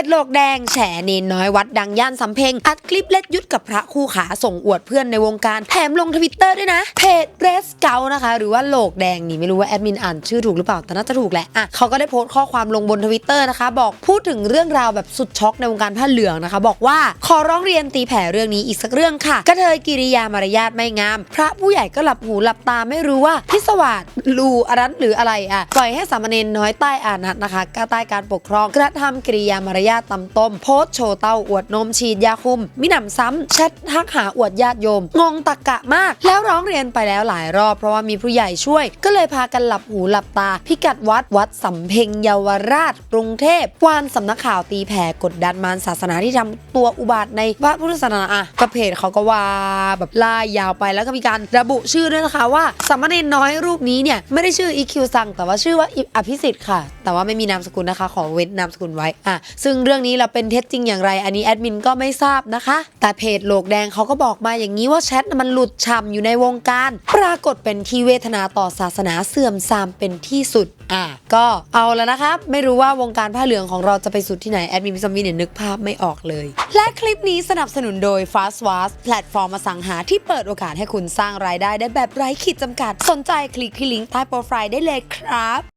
จโลกแดงแฉเนนน้อยวัดดังย่านสำเพ็งอัดคลิปเล็ดยุดกับพระคู่ขาส่งอวดเพื่อนในวงการแถมลงทวิตเตอร์ด้วยนะเพจเรสเกล นะคะ หรือว่าโลกแดงนี่ไม่รู้ว่าแอดมินอ่านชื่อถูกหรือเปล่าแต่น่าจะถูกแหละอะเขาก็ได้โพสต์ข้อความลงบนทวิตเตอร์นะคะ บอกพูดถึงเรื่องราวแบบสุดช็อกในวงการผ้าเหลืองนะคะ บอกว่าขอร้องเรียนตีแผ่เรื่องนี้อีกสักเรื่องค่ะกระเทยกิริยามารยาทไม่งาม พระผู้ใหญ่ก็หลับหูหลับตาไม่รู้ว่าพิศวาสลูอรันหรืออะไรอะปล่อยให้สามเณรน้อยใต้อานัตนะคะก็ใต้การปกครองกระทำกิริยามารยาทตำต้มโพสต์โชว์เต้าอวดนมฉีดยาคุม มิหนำซ้ำแชททักหาอวดญาติโยมงงตะกะมาก แล้วร้องเรียนไปแล้วหลายรอบเพราะว่ามีผู้ใหญ่ช่วย ก็เลยพากันหลับหูหลับตา พิกัดวัดวัดสำเพ็งเยาวราชกรุงเทพวานสำนักข่าวตีแผ่กดดันมารศาสนาที่ทำตัวอุบาทในพระพุทธศาสนาอะกระเพจเขาก็ว่าแบบล่ายยาวไปแล้วก็มีการระบุชื่อด้วยนะคะว่าสามเณรน้อยรูปนี้เนี่ยไม่ได้ชื่ออีคิวซังแต่ว่าชื่อว่าอภิสิทธิ์ค่ะ แต่ว่าไม่มีนามสกุลนะคะ ขอเว้นนามสกุลไว้อะซึ่งเรื่องนี้เราเป็นเท็จจริงอย่างไร อันนี้แอดมินก็ไม่ทราบนะคะ แต่เพจโลกแดงเขาก็บอกมาอย่างนี้ว่าแชทมันหลุดฉ่ำอยู่ในวงการ ปรากฏเป็นที่เวทนาต่อศาสนาเสื่อมทรามเป็นที่สุดอะก็เอาแล้วนะครับ ไม่รู้ว่าวงการผ้าเหลืองของเราจะไปสุดที่ไหน แอดมินพิซมมี่เนี่ยนึกภาพไม่ออกเลย และคลิปนี้สนับสนุนโดย Fast w a s แพลตฟอร์มอสังหาที่เปิดโอกาสให้คุณสร้างรายได้ได้แบบไร้ขีดจำกัดสนใจคลิกที่ลิงก์ใต้โปรไฟล์ได้เลยครับ